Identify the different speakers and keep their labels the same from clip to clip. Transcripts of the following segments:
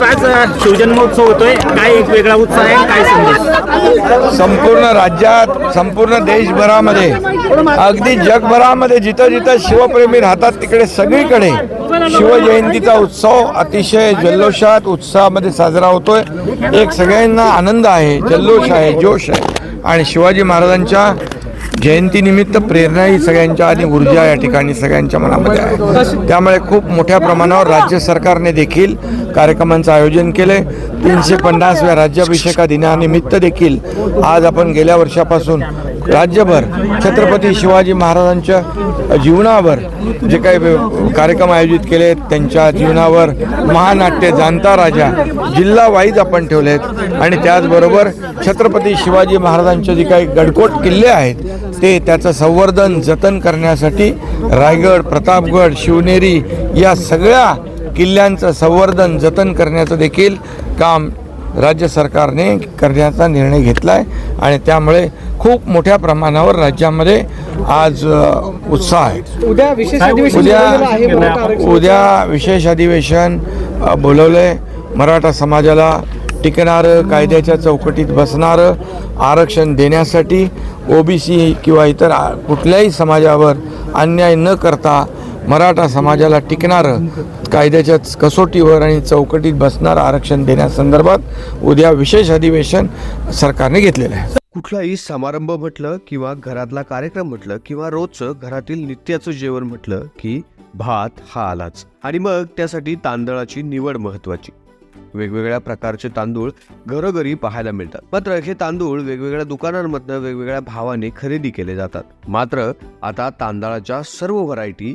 Speaker 1: साहेब आज शिवजन्मोत्सव होतोय. काय एक वेगळा उत्साह आहे काय संदेश?
Speaker 2: संपूर्ण राज्यात संपूर्ण देशभरामध्ये अगदी जगभरामध्ये जिथं जिथं शिवप्रेमी राहतात तिकडे सगळीकडे शिवजयंतीचा उत्सव अतिशय जल्लोषात उत्साहामध्ये साजरा होतोय. एक सगळ्यांना आनंद आहे जल्लोष आहे जोश आहे. आणि शिवाजी महाराजांच्या जयंतीनिमित्त प्रेरणा ही सगळ्यांच्या आणि ऊर्जा या ठिकाणी सगळ्यांच्या मनामध्ये आहे. त्यामुळे खूप मोठ्या प्रमाणावर राज्य सरकारने देखील कार्यक्रमांचं आयोजन केले तीनशे पन्नासव्या राज्याभिषेका दिनानिमित्त देखील आज आपण गेल्या वर्षापासून राज्यभर छत्रपती शिवाजी महाराजांच्या जीवनावर जे काही कार्यक्रम आयोजित केले त्यांच्या जीवनावर महानाट्य जाणता राजा जिल्हा वाईज आपण ठेवलेत. आणि त्याचबरोबर छत्रपती शिवाजी महाराजांचे जे काही गडकोट किल्ले आहेत ते त्याचं संवर्धन जतन करण्यासाठी रायगड प्रतापगड शिवनेरी या सगळ्या किल्ल्यांचं संवर्धन जतन करण्याचं देखील काम राज्य सरकारने करण्याचा निर्णय घेतला आहे आणि त्यामुळे खूप मोठ्या प्रमाणावर राज्यामध्ये आज उत्साह आहे
Speaker 3: उद्या विशेष अधिवेशन
Speaker 2: उद्या
Speaker 3: आहे.
Speaker 2: उद्या विशेष अधिवेशन अ, बोलवलंय मराठा समाजाला टिकणारं कायद्याच्या चौकटीत बसणारं आरक्षण देण्यासाठी ओबीसी किंवा इतर कुठल्याही समाजावर अन्याय न करता मराठा समाजाला टिकणारं कायद्याच्या कसोटीवर आणि चौकटीत बसणारं आरक्षण देण्यासंदर्भात उद्या विशेष अधिवेशन सरकारने घेतलेलं आहे.
Speaker 4: कुठलाही समारंभ म्हटलं किंवा घरातला कार्यक्रम म्हटलं किंवा रोजचं घरातील नित्याचं जेवण म्हटलं की भात हा आलाच. आणि मग त्यासाठी तांदळाची निवड महत्वाची वेगवेगळ्या प्रकारचे तांदूळ घरोघरी पाहायला मिळतात. मात्र हे तांदूळ वेगवेगळ्या दुकानांमधनं वेगवेगळ्या भावाने खरेदी केले जातात. मात्र आता तांदळाच्या सर्व व्हरायटी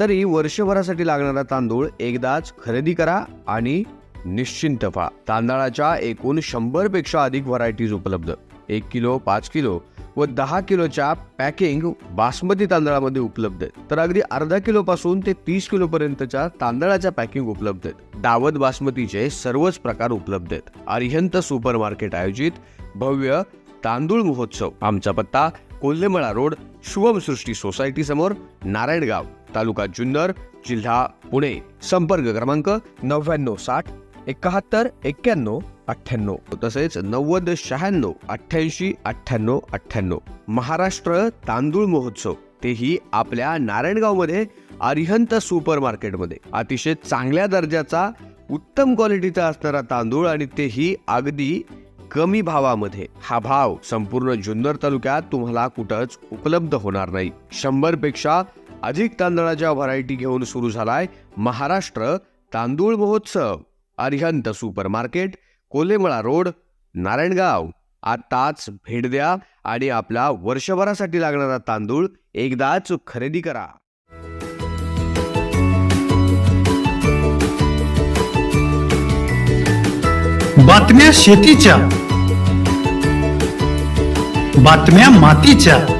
Speaker 4: तरी वर्षभरासाठी लागणारा तांदूळ एकदाच खरेदी करा आणि निश्चिंत व्हा. तांदळाच्या एकूण शंभरपेक्षा अधिक व्हरायटीज उपलब्ध. एक किलो पाच किलो व दहा किलोच्या पॅकिंग बासमती तांदळामध्ये उपलब्ध आहेत. तर अगदी अर्धा किलो पासून ते तीस किलो पर्यंतच्या तांदळाच्या पॅकिंग उपलब्ध आहेत. दावत बासमतीचे सर्वच प्रकार उपलब्ध आहेत. अरिहंत सुपर मार्केट आयोजित भव्य तांदूळ महोत्सव. आमचा पत्ता कोल्हेमळा रोड शुभम सृष्टी सोसायटी समोर नारायणगाव. तालुका जुन्नर जिल्हा पुणे. संपर्क क्रमांक नव्याण्णव साठ एकाहत्तर एक्क्याण्णव अठ्ठ्याण्णव. तसेच नव्वद शहाण्णव अठ्ठ्याऐंशी अठ्ठ्याण्णव अठ्ठ्याण्णव. महाराष्ट्र तांदूळ महोत्सव. तेही आपल्या नारायणगावमध्ये अरिहंत सुपर मार्केटमध्ये अतिशय चांगल्या दर्जाचा उत्तम क्वालिटीचा असणारा तांदूळ आणि तेही अगदी कमी भावामध्ये. हा भाव संपूर्ण जुन्नर तालुक्यात तुम्हाला कुठंच उपलब्ध होणार नाही. शंभरपेक्षा अधिक तांदळाच्या व्हरायटी घेऊन सुरू झालाय महाराष्ट्र तांदूळ महोत्सव. Arihant super market Kolemala road Narayangaon. आताच भेट द्या आणि आपला वर्षभरासाठी लागणारा तांदूळ एकदाच खरेदी करा.
Speaker 5: बातम्या शेतीच्या. बातम्या मातीच्या.